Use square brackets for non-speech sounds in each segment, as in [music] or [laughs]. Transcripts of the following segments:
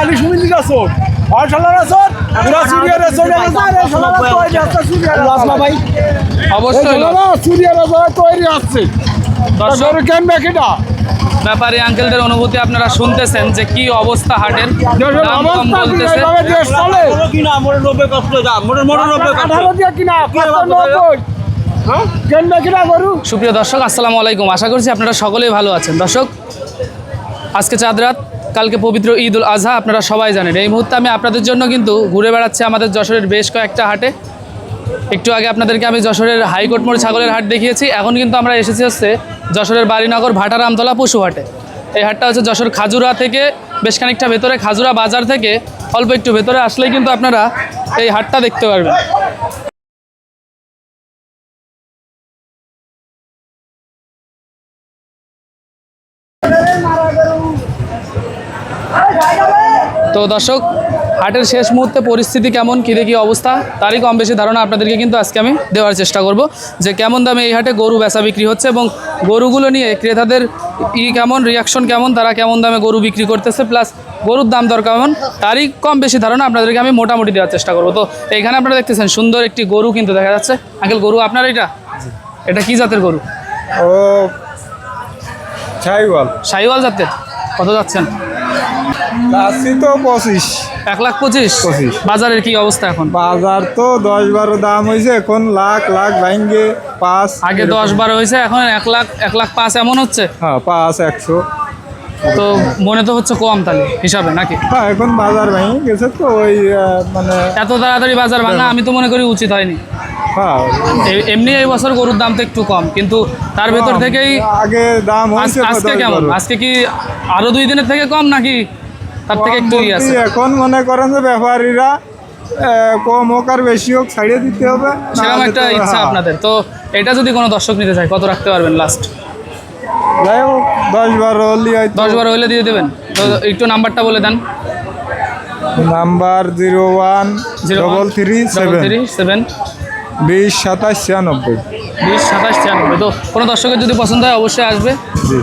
আলি সুমিন্দি গাছো আর শালার আছো পুরা সুরিয়ারে আছে লাসনা ভাই অবশ্যই সুরিয়ারে যারা তৈরি আছে দর্শক কেন বেকিটা ব্যাপারী আঙ্কেলদের অনুভূতি আপনারা শুনতেছেন যে কি অবস্থা হাটের? দাম কম বলতেছে। হ্যাঁ সুপ্রিয় দর্শক আসসালামু আলাইকুম। আশা করছি আপনারা সকলেই ভালো আছেন। দর্শক আজকে চাঁদ রাত। কালকে পবিত্র ঈদ উল আজহা, আপনারা সবাই জানেন। এই মুহূর্তে আমি আপনাদের জন্য কিন্তু ঘুরে বেড়াচ্ছি আমাদের যশোরের বেশ কয়েকটা হাটে। একটু আগে আপনাদেরকে আমি যশোরের হাইকোর্ট মোড় ছাগলের হাট দেখিয়েছি। এখন কিন্তু আমরা এসেছি হচ্ছে যশোরের বাড়িনগর ভাটারামতলা পশু হাটে। এই হাটটা হচ্ছে যশোর খাজুরা থেকে বেশ খানিকটা ভেতরে, খাজুরা বাজার থেকে অল্প একটু ভেতরে আসলেই কিন্তু আপনারা এই হাটটা দেখতে পারবেন। তো দর্শক হাটের শেষ মুহূর্তে পরিস্থিতি কেমন? কী দেখি অবস্থা? তারই কম বেশি ধারণা আপনাদেরকে কিন্তু আজকে আমি দেওয়ার চেষ্টা করব যে কেমন দামে এই হাটে গরু বেচা বিক্রি হচ্ছে এবং গরুগুলো নিয়ে ক্রেতাদের ই কেমন রিয়াকশন কেমন তারা কেমন দামে গরু বিক্রি করতেছে প্লাস গরুর দাম দর কেমন তারই কম বেশি ধারণা আপনাদেরকে আমি মোটামুটি দেওয়ার চেষ্টা করব। তো এইখানে আপনারা দেখতেছেন সুন্দর একটি গরু কিন্তু দেখা যাচ্ছে। আঙ্কেল গরু আপনার এটা? এটা কি জাতের গরু? ও ছাইওয়াল সাইওয়াল জাতের। কত যাচ্ছেন? আশি তো পঁচিশ। এক লাখ পঁচিশ? পঁচিশ। বাজারের কি অবস্থা এখন? বাজার তো দশ বারো দাম হয়েছে এখন লাখ লাখ ভাঙ্গে পাঁচ। আগে দশ বারো হয়েছে এখন এক লাখ এক লাখ পাঁচ এমন হচ্ছে? হ্যাঁ পাঁচ একশো। তো মনে তো হচ্ছে কম তাহলে হিসাবে নাকি? হ্যাঁ এখন বাজার ভেঙে গেছে তো ওই মানে এত তাড়াতাড়ি বাজার ভাঙা আমি তো মনে করি উচিত হয়নি। হ্যাঁ। এমনি এই বছর গরুর দাম তো একটু কম কিন্তু তার ভেতর থেকেই আগে দাম আজকে কেমন? আজকে কি আরও দুই দিনের থেকে কম নাকি? তার থেকে একটু আছে। এখন মনে করেন যে ব্যাপারীরা আহ, কম হোক আর বেশি হোক ছাড়িয়ে দিতে হবে সেরকম একটা ইচ্ছা হ্যাঁ। আপনাদের। তো এটা যদি কোনো দর্শক নিতে চায় কত রাখতে পারবেন লাস্ট যাই হোক দশ বারো হলে দশ বারো হলে দিয়ে দেবেন। তো একটু নাম্বারটা বলে দেন। Number zero one double three seven three seven বিশ সাতাশ ছিয়ানব্বই। বিশ সাতাশ ছিয়ানব্বই তো কোনো দর্শকের যদি পছন্দ হয় অবশ্যই আসবে।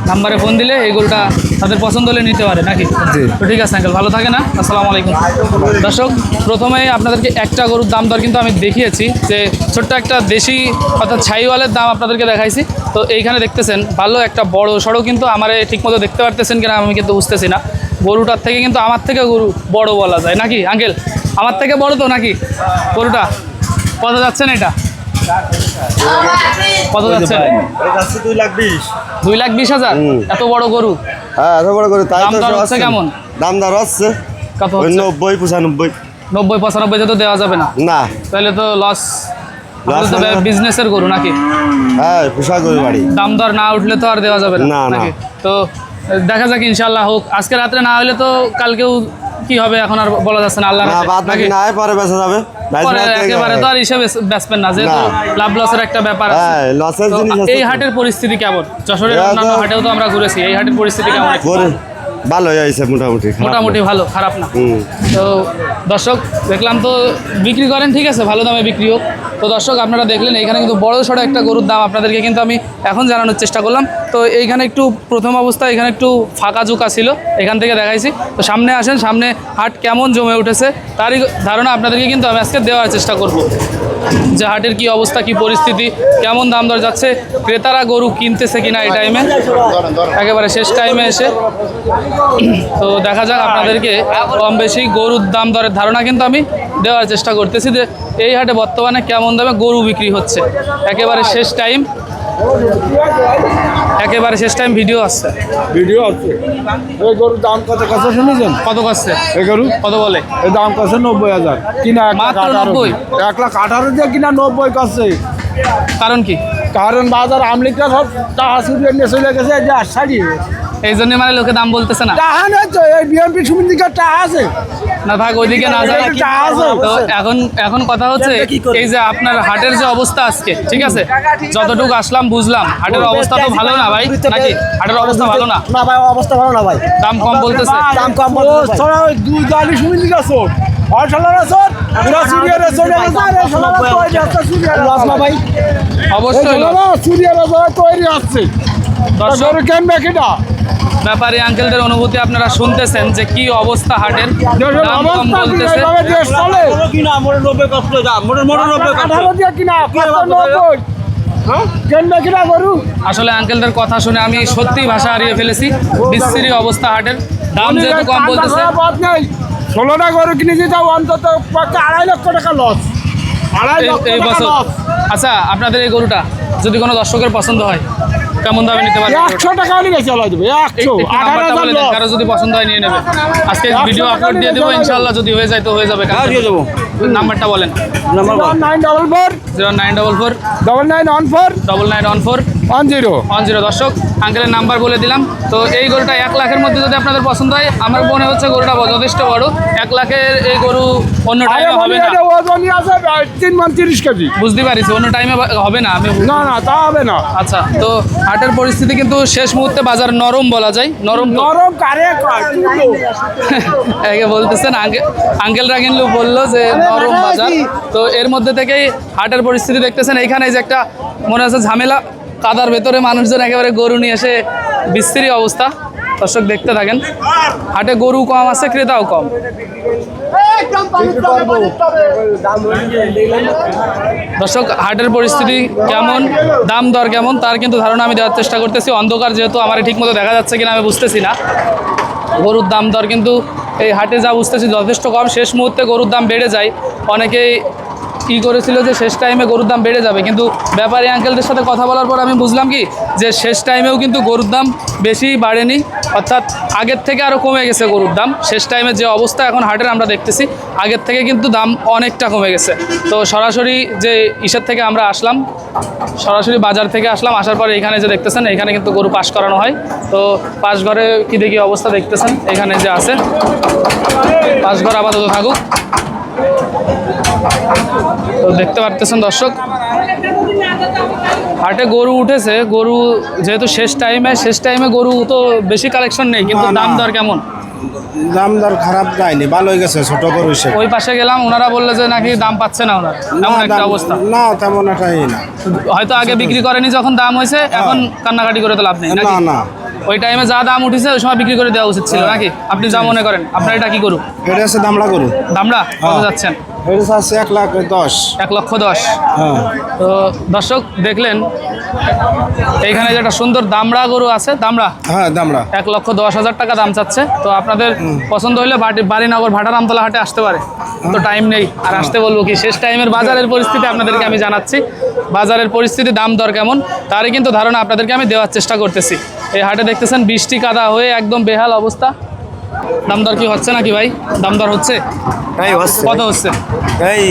নাম্বারে ফোন দিলে এই গরুটা তাদের পছন্দ হলে নিতে পারে নাকি। তো ঠিক আছে আঙ্কেল ভালো থাকে না আসসালামু আলাইকুম। দর্শক প্রথমেই আপনাদেরকে একটা গরুর দাম দর কিন্তু আমি দেখিয়েছি যে ছোট্ট একটা দেশি অর্থাৎ ছাইওয়ালের দাম আপনাদেরকে দেখাইছি। তো এইখানে দেখতেছেন ভালো একটা বড় সড়ো কিন্তু আমার ঠিকমতো দেখতে পারতেছেন কিনা আমি কিন্তু বুঝতেছি না। গরুটার থেকে কিন্তু আমার থেকে গরু বড় বলা যায় নাকি আঙ্কেল? আমার থেকে বড় তো নাকি গরুটা? কত যাচ্ছেন এটা? কত দুই লাখ বিশ। দুই লাখ বিশ হাজার? এত বড় গরু? হ্যাঁ এত বড় তাই হচ্ছে কেমন? দাম দর হচ্ছে। কত নব্বই পঁচানব্বই। নব্বই পঁচানব্বইতে তো দেওয়া যাবে না। না। তাহলে তো লস বিজনেসের গরু নাকি? হ্যাঁ পোশাক করে বাড়ি। দাম দর না উঠলে তো আর দেওয়া যাবে না না, না। নাকি? তো দেখা যাক ইনশাল্লাহ হোক। আজকে রাত্রে না হলে তো কালকেও কি হবে এখন আর বলা যাচ্ছে না আল্লাহ বাদ বাকি না পরে বেচা যাবে। একেবারে তো আর হিসেবে বেচবেন না যেহেতু লাভ লসের একটা ব্যাপার আছে। এই হাটের পরিস্থিতি কেমন? যশোরের অন্যান্য হাটেও তো আমরা ঘুরেছি এই হাটের পরিস্থিতি কেমন? একটু করে ভালো হয়েছে মোটামুটি মোটামুটি ভালো খারাপ না। তো দর্শক দেখলাম তো বিক্রি করেন ঠিক আছে ভালো দামে বিক্রি হোক। তো দর্শক আপনারা দেখলেন এখানে কিন্তু বড় সড়ো একটা গরুর দাম আপনাদেরকে কিন্তু আমি এখন জানানোর চেষ্টা করলাম। তো এইখানে একটু প্রথম অবস্থায় এখানে একটু ফাঁকা জুকা ছিল এখান থেকে দেখাইছি। তো সামনে আসেন সামনে হাট কেমন জমে উঠেছে তারই ধারণা আপনাদেরকে কিন্তু আমি আজকে দেওয়ার চেষ্টা করব। যে হাটের কি অবস্থা, কি পরিস্থিতি, কেমন দাম দর যাচ্ছে, ক্রেতারা গরু কিনতেছে কিনা এই টাইমে একেবারে শেষ টাইমে এসে। তো দেখা যাক আপনাদেরকে কম বেশি গরুর দাম দরের ধারণা কিন্তু আমি দেওয়ার চেষ্টা করতেছি যে এই হাটে বর্তমানে কেমন দামে গরু বিক্রি হচ্ছে। একেবারে শেষ টাইম একেবারে শেষ টাইম ভিডিও আসছে ভিডিও আছে। এই গরুর দাম কত কাছে শুনেছেন? কত করছে এই গরু কত বলে? এই দাম কাছে নব্বই হাজার। কিনা মাত্র 90? এক লাখ আঠারো দিয়ে কিনা নব্বই করছে কারণ কি? কারণ বাজার আমলিকা সব টাকা সুরিয়ে নিয়ে চলে গেছে যে আষাঢ়ি এই জন্য মানে লোকে দাম বলতেছে না। টাহা নেই তো এই বিএনপি সুমিন্দিকে টাহা আছে। না থাক ওইদিকে না যায় তো এখন এখন কথা হচ্ছে এই যে আপনার হাটের যে অবস্থা আজকে ঠিক আছে? যতটুকু আসলাম বুঝলাম। হাটের অবস্থা তো ভালো না ভাই? নাকি? হাটের অবস্থা ভালো না? না ভাই অবস্থা ভালো না ভাই। দাম কম বলতেছে। দাম কম বলতেছে। ওই দুই গালি চলে গেছে অবশ্যই ব্যাপারী আঙ্কেলদের অনুভূতি আপনারা শুনতেছেন যে কি অবস্থা হাটের? দাম কম বলতেছে হ্যাঁ? আসলে আঙ্কেলদের কথা শুনে আমি সত্যি ভাষা হারিয়ে ফেলেছি। বিশ্রী অবস্থা হাটের। দাম যেহেতু কম বলতেছে। ষোলোটা গরু কিনেছি তাও অন্তত পক্ষে আড়াই লক্ষ টাকা লস আড়াই লক্ষ টাকা লস আচ্ছা আপনাদের এই গরুটা যদি কোনো দর্শকের পছন্দ হয় কেমন দামে নিতে পারবে একশো টাকা হলে বেশি চলা দেবে একশো। আঠারো হাজার কারও যদি পছন্দ হয় নিয়ে নেবে। আজকে ভিডিও আপলোড দিয়ে দেবো ইনশাল্লাহ যদি হয়ে যায় তো হয়ে যাবে কাজ দিয়ে দেবো। নাম্বারটা বলেন। Number nine double four. Zero nine double four. Double nine one four. Double nine one four. One zero. One zero. দর্শক আঙ্কেলের নাম্বার বলে দিলাম। তো এই গরুটা এক লাখের মধ্যে যদি আপনাদের পছন্দ হয় আমার মনে হচ্ছে গরুটা যথেষ্ট বড়। এক লাখের এই গরু অন্য টাইমে হবে না। তিন মন তিরিশ কেজি। বুঝতে পারিস অন্য টাইমে হবে না আমি না না তা হবে না। আচ্ছা তো হাটের পরিস্থিতি কিন্তু শেষ মুহূর্তে বাজার নরম বলা যায়। নরম নরম কারে? [laughs] একে বলতেছেন আঙ্কেল আঙ্কেলরা কিন্তু বলল যে নরম বাজার। তো এর মধ্যে থেকেই হাটের পরিস্থিতি দেখতেছেন এইখানে যে একটা মনে হচ্ছে ঝামেলা। কাদার ভেতরে মানুষজন একেবারে গরু নিয়ে এসে বিস্তৃতি অবস্থা। দর্শক দেখতে থাকেন, হাটে গরু কম আছে, ক্রেতাও কম। দর্শক, হাটের পরিস্থিতি কেমন? দাম দর কেমন? তার কিন্তু ধারণা আমি দেওয়ার চেষ্টা করতেছি। অন্ধকার যেহেতু আমার ঠিক মতো দেখা যাচ্ছে কিনা আমি বুঝতেছি না। গরুর দাম দর কিন্তু এই হাটে যা বুঝতেছি যথেষ্ট কম। শেষ মুহূর্তে গরুর দাম বেড়ে যায়। অনেকেই ই করেছিল যে শেষ টাইমে গরুর দাম বেড়ে যাবে? কিন্তু ব্যাপারী আঙ্কেলদের সাথে কথা বলার পর আমি বুঝলাম কি? যে শেষ টাইমেও কিন্তু গরুর দাম বেশি বাড়েনি। অর্থাৎ আগের থেকে আরও কমে গেছে গরুর দাম। শেষ টাইমে যে অবস্থা এখন হাটের আমরা দেখতেছি, আগের থেকে কিন্তু দাম অনেকটা কমে গেছে। তো সরাসরি যে ইসের থেকে আমরা আসলাম, সরাসরি বাজার থেকে আসলাম, আসার পরে এখানে যে দেখতেছেন, এখানে কিন্তু গরু পাশ করানো হয়। তো পাশ ঘরে কি দেখি অবস্থা দেখতেছেন? এখানে যে আছে। পাশ ঘর আপাতত থাকুক। তো দেখতে পারতেছেন দর্শক। হাটে গরু উঠেছে গরু যেহেতু শেষ টাইমে শেষ টাইমে গরু তো বেশি কালেকশন নেই কিন্তু। দাম দর কেমন? দাম দর খারাপ যায়নি ভালো হয়ে গেছে ছোট গরু হিসেবে। ওই পাশে গেলাম ওনারা বললে যে নাকি দাম পাচ্ছে না ওনারা এমন একটা অবস্থা। না তেমন একটা না। হয়তো আগে বিক্রি করেনি যখন দাম হয়েছে এখন কান্নাকাটি করে তো লাভ নেই না না। ওই টাইমে যা দাম উঠেছে ওই সময় বিক্রি করে দেওয়া উচিত ছিল নাকি? আপনি যা মনে করেন আপনার এটা কি করু এটা হচ্ছে দামড়া গরু। দামড়া? কত হ্যাঁ। যাচ্ছেন? এটা হচ্ছে এক লাখ দশ। এক লক্ষ দশ। হ্যাঁ। তো দর্শক দেখলেন এইখানে যে একটা সুন্দর দামড়া গরু আছে দামড়া? হ্যাঁ দামড়া। এক লক্ষ দশ হাজার টাকা দাম চাচ্ছে। তো আপনাদের পছন্দ হলে বাড়ি বাড়িনগর ভাটারামতলা হাটে আসতে পারে। তো টাইম নেই আর আসতে বলব কি? শেষ টাইমের বাজারের পরিস্থিতি আপনাদেরকে আমি জানাচ্ছি। বাজারের পরিস্থিতি দাম দর কেমন? তারই কিন্তু ধারণা আপনাদেরকে আমি দেওয়ার চেষ্টা করতেছি। এই হাটে দেখতেছেন বৃষ্টি কাদা হয়ে একদম বেহাল অবস্থা। দাম দর কি হচ্ছে নাকি ভাই? দাম দর হচ্ছে? এই হচ্ছে। কত হচ্ছে? এই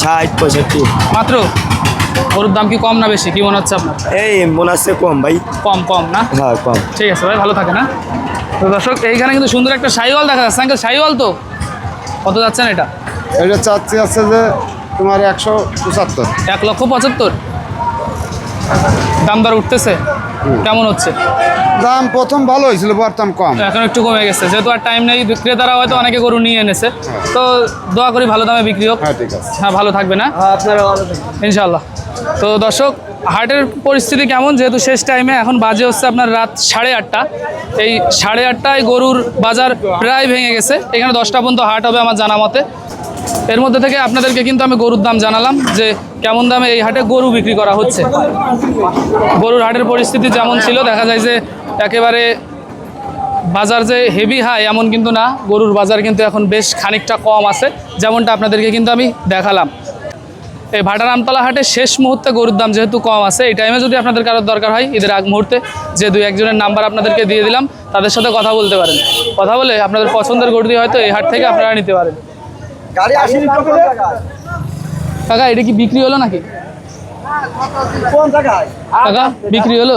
ষাট পঁয়ষট্টি। মাত্র? গরুর দাম কি কম না বেশি? কি মনে হচ্ছে আপনার? এই মনে হচ্ছে কম ভাই। কম কম না? হ্যাঁ কম। ঠিক আছে ভাই ভালো থাকে না তো দর্শক এইখানে কিন্তু সুন্দর একটা সাইওয়াল দেখা যাচ্ছে। আঙ্কেল সাইওয়াল তো? কত যাচ্ছেন এটা? এটা চাচ্ছি আছে যে তোমার একশো পঁচাত্তর। এক লক্ষ পঁচাত্তর? দাম দর উঠতেছে? কেমন হচ্ছে? দাম প্রথম ভালো হয়েছিল বর্তমান কম। এখন একটু কমে গেছে। যেহেতু আর টাইম নেই বিক্রেতারা হয়তো অনেকে গরু নিয়ে এনেছে। তো দোয়া করি ভালো দামে বিক্রি হোক। হ্যাঁ ঠিক আছে। হ্যাঁ ভালো থাকবে না? আপনারা ইনশাল্লাহ তো দর্শক হাটের পরিস্থিতি কেমন? যেহেতু শেষ টাইমে এখন বাজে হচ্ছে আপনার রাত সাড়ে আটটা। এই সাড়ে আটটায় গরুর বাজার প্রায় ভেঙে গেছে। এখানে দশটা পর্যন্ত হাট হবে আমার জানা মতে। এর মধ্যে থেকে আপনাদেরকে কিন্তু আমি গরুর দাম জানালাম যে কেমন দামে এই হাটে গরু বিক্রি করা হচ্ছে। গরুর হাটের পরিস্থিতি যেমন ছিল, দেখা যায় যে একেবারে বাজার যে হেভি হাই এমন কিন্তু না, গরুর বাজার কিন্তু এখন বেশ খানিকটা কম আছে, যেমনটা আপনাদেরকে কিন্তু আমি দেখালাম। এই ভাটারামতলা হাটে শেষ মুহূর্তে গরুর দাম যেহেতু কম আছে, এই টাইমে যদি আপনাদের কারোর দরকার হয়, ঈদের আগ মুহূর্তে যে দুই একজনের নাম্বার আপনাদেরকে দিয়ে দিলাম, তাদের সাথে কথা বলতে পারেন। কথা বলে আপনাদের পছন্দের গরুটি হয়তো এই হাট থেকে আপনারা নিতে পারেন। গাড়ি আসেনি তো কাকা এটা কি বিক্রি হলো নাকি? কোন জায়গায় কাকা বিক্রি হলো?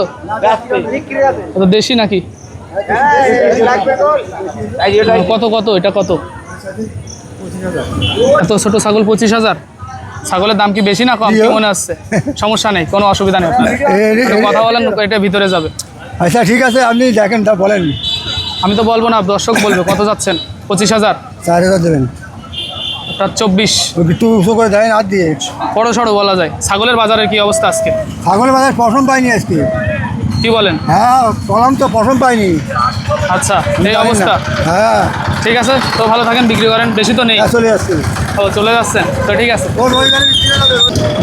বিক্রি আছে এটা দেশি নাকি? লাগবে তো এই যে কত কত? এটা কত? এত ছোট ছাগল পঁচিশ হাজার? ছাগলের দাম কি বেশি না কম? কি মনে আসছে সমস্যা নেই কোনো অসুবিধা নেই আপনার। কথা বলেন এটা ভিতরে যাবে। আচ্ছা ঠিক আছে আপনি দেখেন তা বলেন। আমি তো বলব না দর্শক বলবে কত যাচ্ছেন? পঁচিশ হাজার? চার হাজার দেবেন। আপনার চব্বিশ। উঁচু করে দেন আর দিয়ে বড় সড়ো বলা যায়। ছাগলের বাজারের কি অবস্থা আজকে? ছাগলের বাজার পছন্দ পাইনি আজকে। কি বলেন? হ্যাঁ বললাম তো পছন্দ পাইনি। আচ্ছা এই অবস্থা। হ্যাঁ। ঠিক আছে তো ভালো থাকেন বিক্রি করেন বেশি তো নেই। চলে আসছে ও চলে যাচ্ছেন তো ঠিক আছে।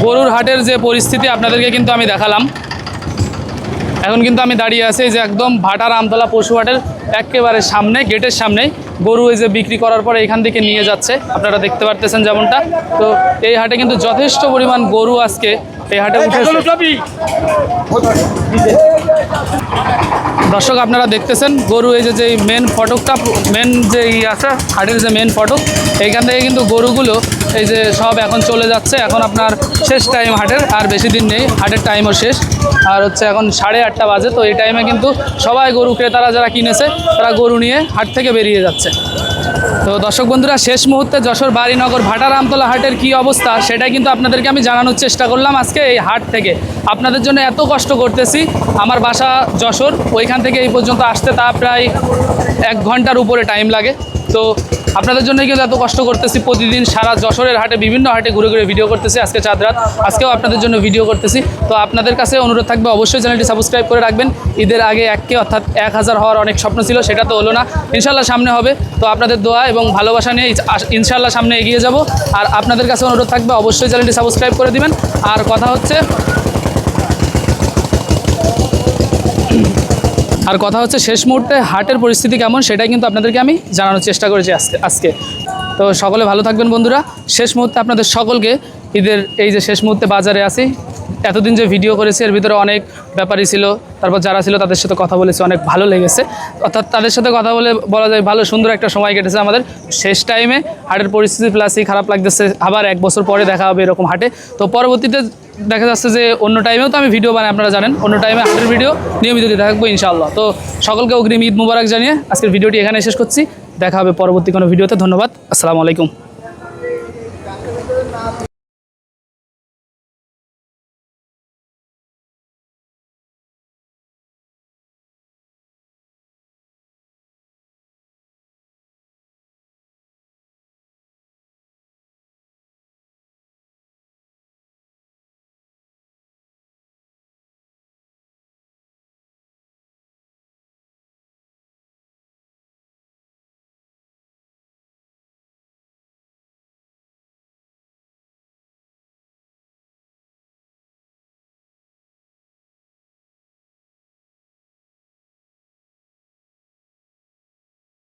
গরুর হাটের যে পরিস্থিতি আপনাদেরকে কিন্তু আমি দেখালাম। এখন কিন্তু আমি দাঁড়িয়ে আছি যে একদম ভাটার আমতলা পশু হাটের একেবারে সামনে গেটের সামনে। গরু এই যে বিক্রি করার পরে এখান থেকে নিয়ে যাচ্ছে। আপনারা দেখতে পারতেছেন যেমনটা। তো এই হাটে কিন্তু যথেষ্ট পরিমাণ গরু আজকে এই হাটে উঠেছে। দর্শক, আপনারা দেখতেছেন গরু, এই যে যে মেন ফটকটা মেন যে ই আছে, হাটের যে মেন ফটক, এইখান থেকে কিন্তু গরুগুলো এই যে সব এখন চলে যাচ্ছে। এখন আপনার শেষ টাইম হাটের, আর বেশি দিন নেই, হাটের টাইমও শেষ। আর হচ্ছে এখন সাড়ে আটটা বাজে, তো এই টাইমে কিন্তু সবাই গরু ক্রেতারা যারা কিনেছে, তারা গরু নিয়ে হাট থেকে বেরিয়ে যাচ্ছে। তো দর্শক বন্ধুরা, শেষ মুহূর্তে যশোর বাড়িনগর ভাটার আমতলা হাটের কি অবস্থা, সেটাই কিন্তু আপনাদেরকে আমি জানানোর চেষ্টা করলাম আজকে এই হাট থেকে। আপনাদের জন্য এত কষ্ট করতেছি, আমার বাসা যশোর, ওইখান থেকে এই পর্যন্ত আসতে তা প্রায় এক ঘণ্টার উপরে টাইম লাগে। তো আপনাদের জন্য কিন্তু এত কষ্ট করতেছি। প্রতিদিন সারা যশোরের হাটে, বিভিন্ন হাটে ঘুরে ঘুরে ভিডিও করতেছি আজকে চাঁদ রাত। আজকেও আপনাদের জন্য ভিডিও করতেছি। তো আপনাদের কাছে অনুরোধ থাকবে, অবশ্যই চ্যানেলটি সাবস্ক্রাইব করে রাখবেন। ঈদের আগে এককে অর্থাৎ এক হাজার হওয়ার অনেক স্বপ্ন ছিল, সেটা তো হলো না। ইনশাল্লাহ সামনে হবে। তো আপনাদের দোয়া এবং ভালোবাসা নিয়ে ইনশাল্লাহ সামনে এগিয়ে যাব। আর আপনাদের কাছে অনুরোধ থাকবে, অবশ্যই চ্যানেলটি সাবস্ক্রাইব করে দিবেন। আর কথা হচ্ছে আর কথা হচ্ছে শেষ মুহূর্তে হার্টের পরিস্থিতি কেমন, সেটাই কিন্তু আপনাদেরকে আমি জানানোর চেষ্টা করেছি আজকে আজকে। তো সকলে ভালো থাকবেন বন্ধুরা। শেষ মুহূর্তে আপনাদের সকলকে ঈদের এই যে শেষ মুহূর্তে বাজারে আসি এতদিন যে ভিডিও করেছি, এর ভিতরে অনেক ব্যাপারই ছিল। তারপর যারা ছিল তাদের সাথে কথা বলেছি, অনেক ভালো লেগেছে। অর্থাৎ তাদের সাথে কথা বলে বলা যায় ভালো, সুন্দর একটা সময় কেটেছে আমাদের। শেষ টাইমে হাটের পরিস্থিতি প্লাসই খারাপ লাগতেছে, আবার এক বছর পরে দেখা হবে এরকম হাটে। তো পরবর্তীতে দেখা যাচ্ছে যে অন্য টাইমেও তো আমি ভিডিও বানাই, আপনারা জানেন। অন্য টাইমে হাটের ভিডিও নিয়মিত দিতে থাকব ইনশাআল্লাহ। তো সকলকে অগ্রিম ঈদ মুবারক জানিয়ে আজকের ভিডিওটি এখানে শেষ করছি। দেখা হবে পরবর্তী কোনো ভিডিওতে ধন্যবাদ। আসসালামু আলাইকুম।